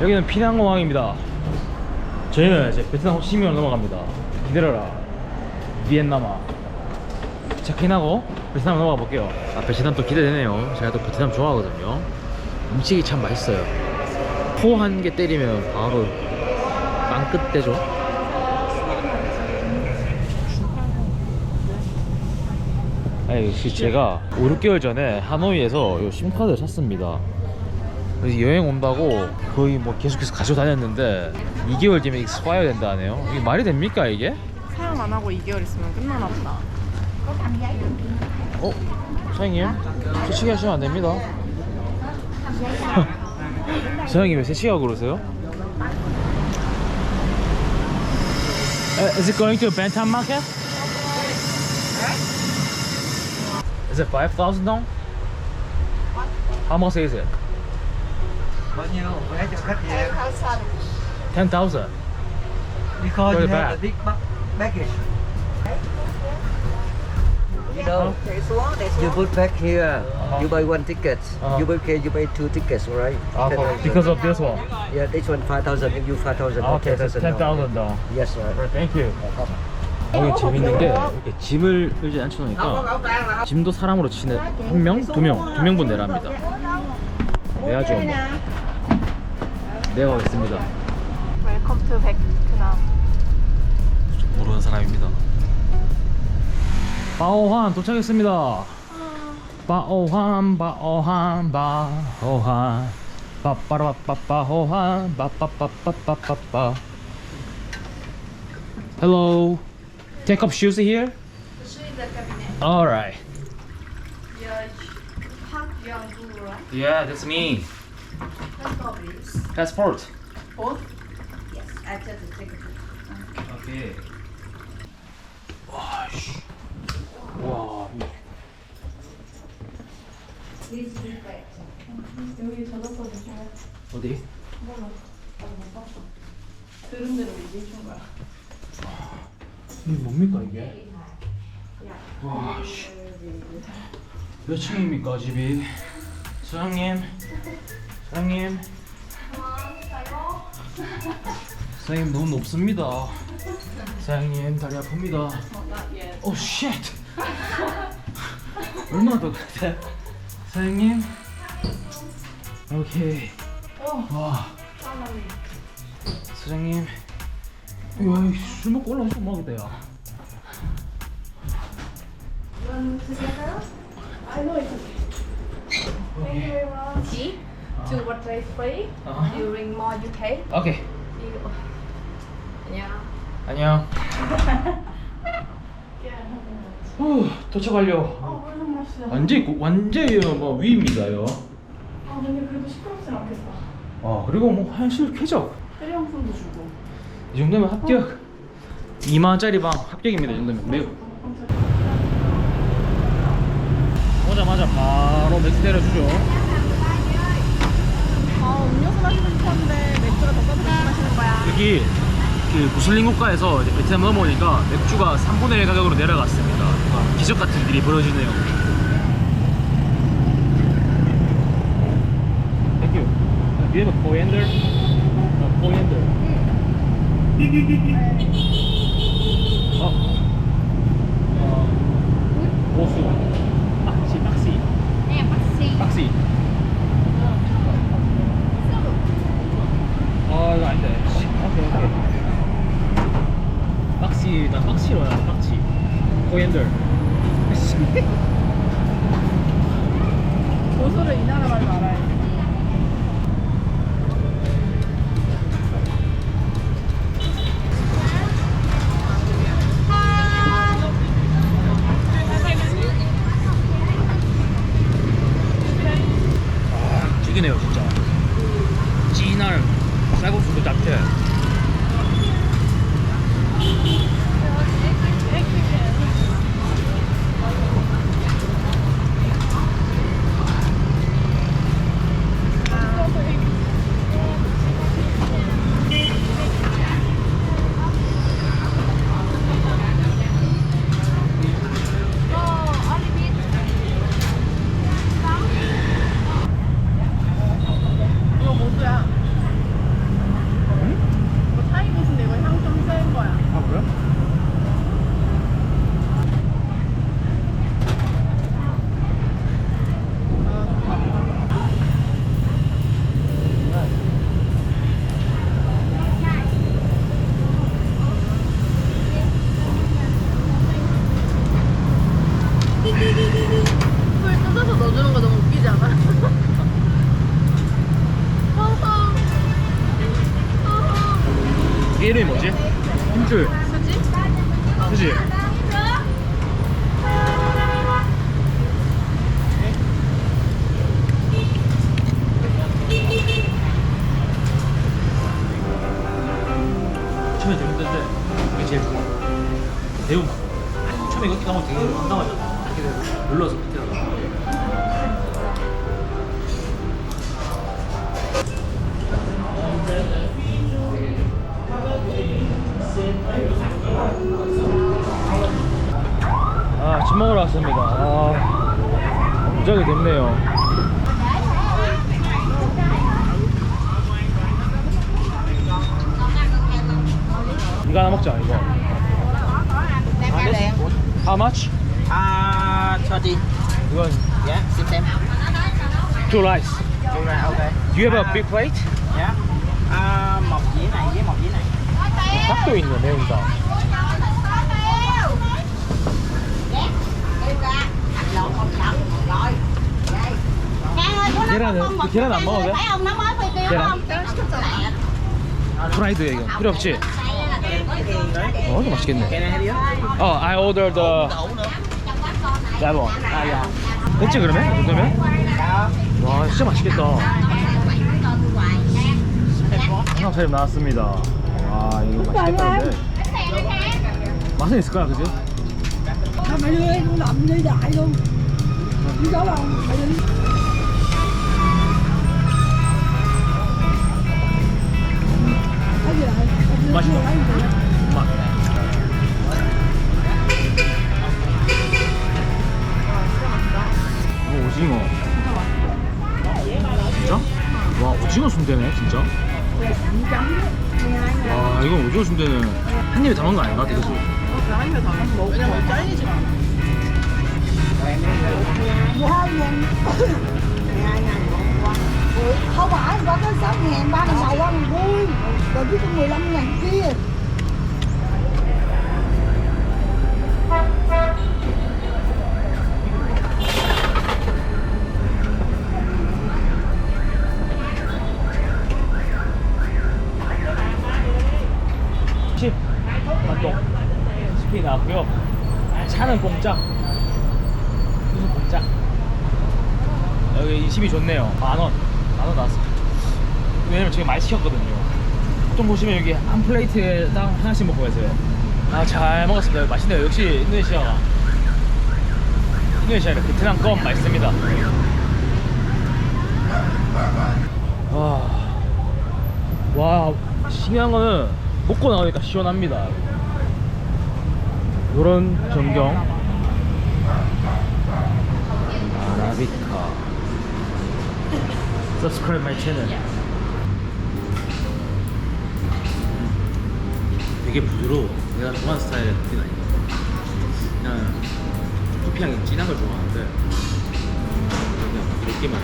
여기는 피낭공항입니다. 저희는 이제 베트남 호치민으로 넘어갑니다. 기다려라. 비엔나마. 체크인하고 베트남 넘어가 볼게요. 아, 베트남 또 기대되네요. 제가 또 베트남 좋아하거든요. 음식이 참 맛있어요. 포 한 개 때리면 바로 빵 끝대죠. 아니, 그 제가 5, 6개월 전에 하노이에서 요 심카드를 샀습니다. 여행 온다고 거의 뭐 계속해서 가지고 다녔는데 2개월 뒤면 익스파이어 된다 하네요. 이게 말이 됩니까 이게? 사용 안 하고 2개월 있으면 끝나나 보다. 어? 사장님 새치기 하시면 안 됩니다. 사장님 왜 새치기 하고 그러세요? Is it going to Bantam Market? Is it 5,000 dong? How much is it? Bao nhiêu vé cho khách gì em 10,000. because Go you have a big ba- baggage you put back here you buy one ticket Uh-huh. you buy okay you buy two tickets right Uh, 10,000. because of this one. yeah this one 5000 if you 5000 Ah, okay, that's 10,000 10,000 dong. yes right Alright, thank you. 여기 재밌는 게 이렇게 짐을 끌지 않쳐놓으니까 짐도 사람으로 치는 한 명, 두 명, 두 명분 내랍니다. 내야죠. 뭐. 내가 가겠습니다. 웰컴 투 베트남. 모르는 사람입니다. 바오한 도착했습니다. 바오한 바오한 바오한 빠빠라빠빠호한 빠빠빠빠빠빠 Hello. Take off shoes here? Alright. Yeah, that's me. Passport. Okay. 와, 씨. 와. 여기 저작권 주시면 어디? 들은 대로 얘기해 준 거야. 이게 뭡니까 이게? 와, 씨. 몇 층입니까 집이? 사장님, 사장님. 사장님 너무 높습니다. 사장님 다리 아픕니다. 오 쉣. 얼마나 더 같아? 사장님. 오케이. 와. 사장님. 이거 술 먹고 올라오면 좀 먹겠다 야. G to what place free Uh-huh. during more UK. 오케이. You, yeah. 안녕. 후, 도착 완료. 아, 맛이야? 완전 히 완전히 뭐 위입니다요. 아, 근데 그래도 시끄럽진 않겠다. 아 그리고 뭐 화장실 쾌적. 해령품도 주고. 이 정도면 합격. 2만 원짜리 방 합격입니다. 이 정도면 매우. 오자마자 바로 맥주 때려주죠. 아, 음료수 마시고 싶었는데 맥주가 더 싸서 맥주 마시는 여기 그 무슬림 국가에서 이제 베트남 넘어오니까 맥주가 3분의 1 가격으로 내려갔습니다. 기적 같은 일이 벌어지네요. Coriander. 좀 힘든데 이게 제일 좋아 배우만 처음에 이거 가면 되게 황당하잖아 이렇게 돼서 눌러서 밑에다가 아, 집 먹으러 왔습니다. 아, 무지하게 덥네요. 이거 하나 먹자, 이거. How much? À, cho chị. 이건 Dạ, xin xem. two rice. Đúng rồi, ok. Do you have a big plate? Dạ. À, một dĩa này với một dĩa này. 닭도 있네, 매운다. 계란은 그 계란 안 먹어도 돼? Thấy ông nó mới phi tiêu 계란? không? 프라이드 이거 필요 없지? 어, 이거 맛있겠네. 어, I ordered the. À, dạ. 됐지 그러면? Dạ. 와 진짜 맛있겠다 삼겹살이 나왔습니다 와 이거 맛있겠다는데 맛은 그지? Đi đâu không? Mày đi Cái Không phải, có cái 6 ngàn, 3 ngàn đầu ăn vui Rồi chứ có 15 ngàn kia 칩 맛동 스피 나왔고요 차는 공짜 인심이 좋네요. 만원. 만원 나왔습니다. 왜냐면 제가 많이 시켰거든요. 좀 보시면 여기 한 플레이트에 딱 하나씩 먹고 계세요. 아 잘 먹었습니다. 맛있네요. 역시 인도네시아가 인도네시아는 베트남 껌 맛있습니다. 와, 와 신기한 거는 먹고 나오니까 시원합니다. 요런 전경 아라비카 subscribe my channel. 되게 부드러워. 내가 좋아하는 스타일의 커피는 아니야 그냥 커피 향이 진한 걸 좋아하는데 그냥 부드럽게만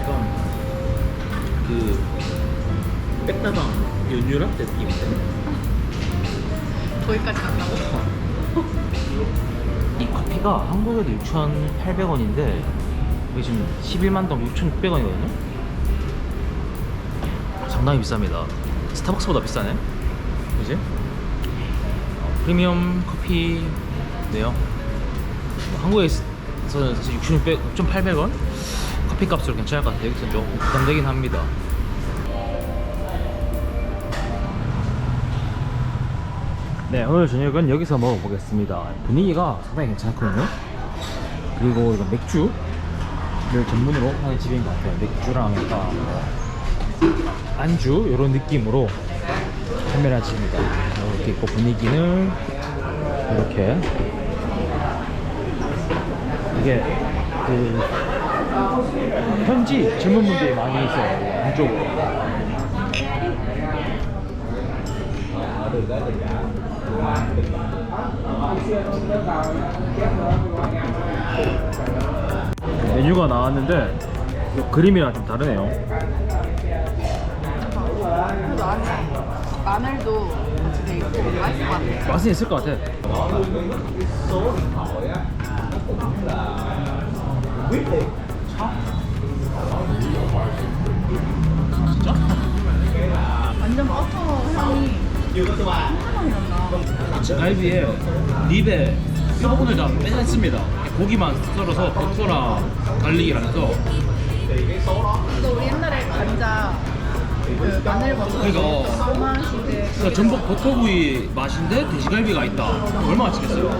약간 그 백다방 연유 라떼 느낌인데 거기까지 간다고? 이 커피가 한국에도 6,800원인데 여기 지금 11만 동 6,600원이거든요? 상당히 비쌉니다. 스타벅스보다 비싸네. 그지? 어, 프리미엄 커피네요. 뭐 한국에서는 사실 6,600, 6,800원? 커피 값으로 괜찮을 것 같아요. 여기서 좀 부담되긴 합니다 네 오늘 저녁은 여기서 먹어보겠습니다. 분위기가 상당히 괜찮거든요. 그리고 이거 맥주를 전문으로 하는 집인 것 같아요. 맥주랑 약간 안주 이런 느낌으로 하는 집입니다. 이렇게 있고 분위기는 이렇게. 이게 그 현지 젊은 분들이 많이 있어요. 안쪽으로 메뉴가 나왔는데 이 그림이랑 좀 다르네요. 그래도 안에 마늘도 같이 돼 있고 맛있을 것 같아 맛은 있을 것 같아. 진짜? 완전 버터 향이 한방이 난다. 갈비에 립에 뼈 부분을 다 빼냈습니다. 고기만 썰어서 버터랑 갈릭이랑 해서 또 우리 옛날에 감자 그 마늘 버터 그러니까. 그러니까 전복 버터구이 맛인데 돼지갈비가 있다. 얼마나 맛있겠어요?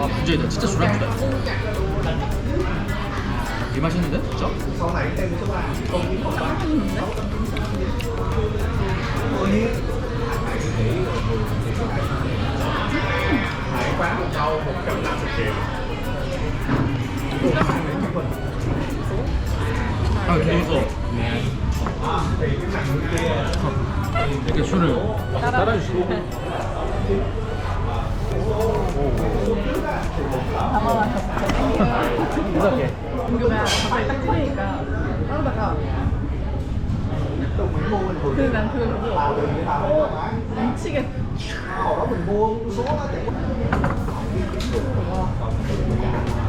아 문제이다. 진짜 술안주다. 이 맛있는데? 진짜? 아 재밌어. 이렇게 술을 따라주시고. 이렇게. 궁금해. 갑자기 딱 틀리니까 따르다가 그걸 보고 어? 미치겠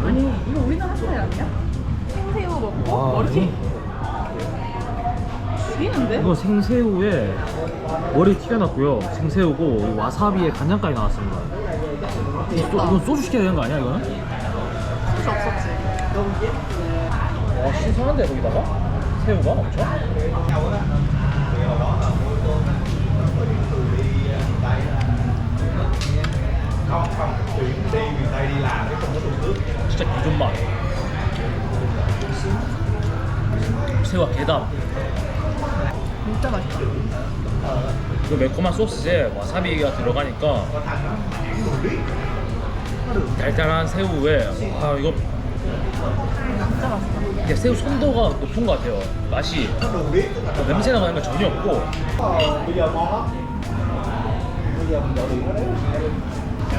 아니 이거 우리나라 스타일 아니야? 생새우 먹고 와, 머리 죽이는데? 이거 생새우에 머리 튀겨놨고요. 생새우고 이 와사비에 간장까지 나왔습니다. 소, 이건 소주 시켜야 되는 거 아니야 이거는? 소주 없었지 와 신선한데 거기다가 새우가 엄청. 진짜 기존 맛. 새우와 게담. 진짜 맛있다 그 매콤한 소스에 와사비가 들어가니까 달달한 새우에 아 이거 이게 새우 손도가 높은 것 같아요. 맛이. 냄새나 나는 거 전혀 없고. 내가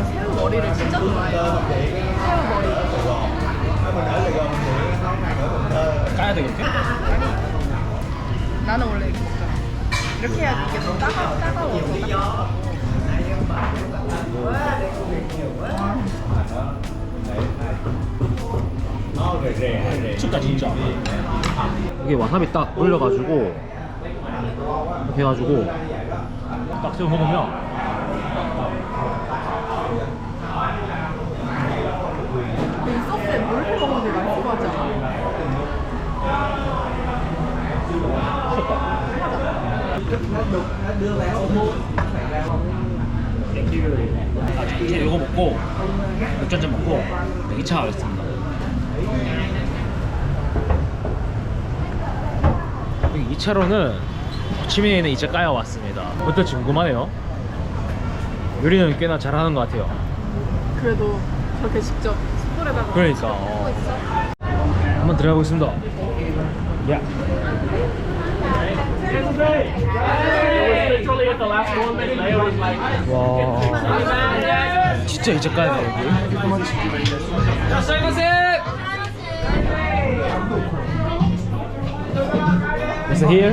새우 머리를 진짜 좋아해 새우 머리. 까야 돼 그렇게? 나는 원래 이렇게 먹잖아. 이렇게 해야지 이게 더 따가, 따가워서. 딱 미쳤다 진짜. 이게 와사비 딱 올려가지고 이렇게 해가지고 딱 새우 먹으면 이 소스에 뭘해 먹으면 되게 맛있을 것 같지 않아? 아, 이제 이거 먹고 한잔 먹고 2차 가겠습니다. 여기 2차로는 호치민에 있는 2차 까야 왔습니다. 어떨지 궁금하네요. 요리는 꽤나 잘하는 것 같아요. 그래도 저렇게 직접 숯불에다가 그러니까, 어. 있어? 한번 들어가 보겠습니다. 야. 와. 진짜 이제 까야 돼 여기. Is here?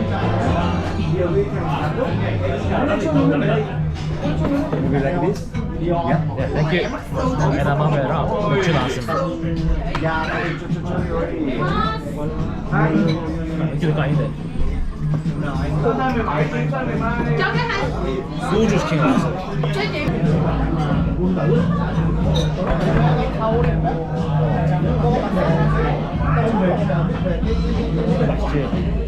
Yeah, thank you. 에나마메랑 맥주 나왔습니다. 맥주는 까인데. 소주 시킨 거 같아요. 맛있지?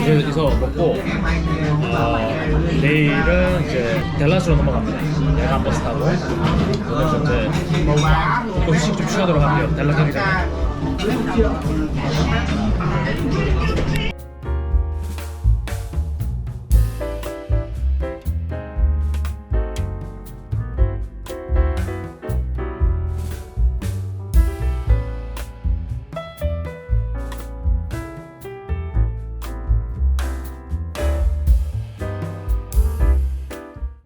이제 여기서 먹고 어, 내일은 이제 델라스로 넘어갑니다. 내가 버스 타고 그래서 이제 또 휴식 좀. 델라스 가기 전에.